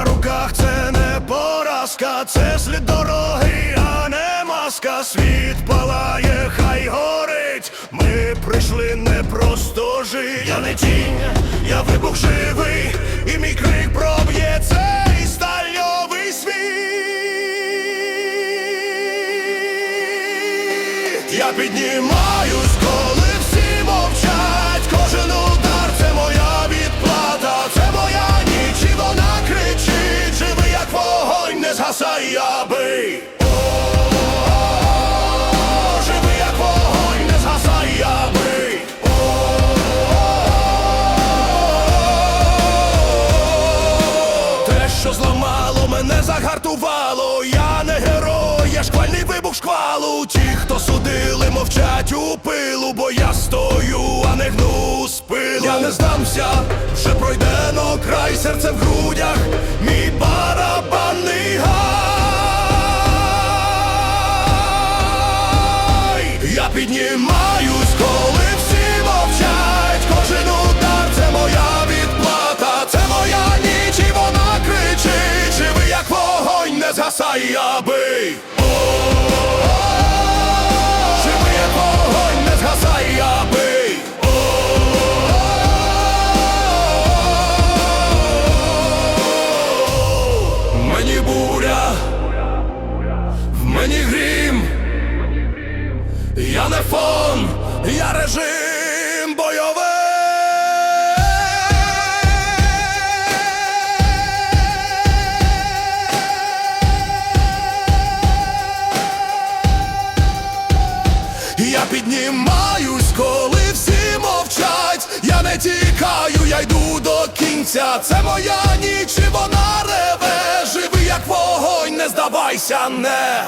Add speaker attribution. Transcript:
Speaker 1: на руках це не поразка, це слід дороги, а не маска. Світ палає, хай горить. Ми прийшли не просто жити. Я не тінь, я вибух живий, і мій крик проб'є цей стальовий світ. Я піднімаюсь, коли всі мовчать. Згасай, Живи, як вогонь, не згасай, я. Те, що зламало, мене загартувало. Я не герой, я шквальний вибух шквалу. Ті, хто судили, мовчать у пилу, бо я стою, а не гну спину. Я не здамся, вже пройдено край серцем в грудях, мій барабанний Я піднімаюсь, коли всі мовчать. Кожен удар це моя відплата, це моя ніч, і вона кричить. Живи, як вогонь, не згасай, я Я не фон, я режим бойовий. Я піднімаюсь, коли всі мовчать. Я не тікаю, я йду до кінця. Це моя ніч, і вона реве. Живи, як вогонь, не здавайся, не.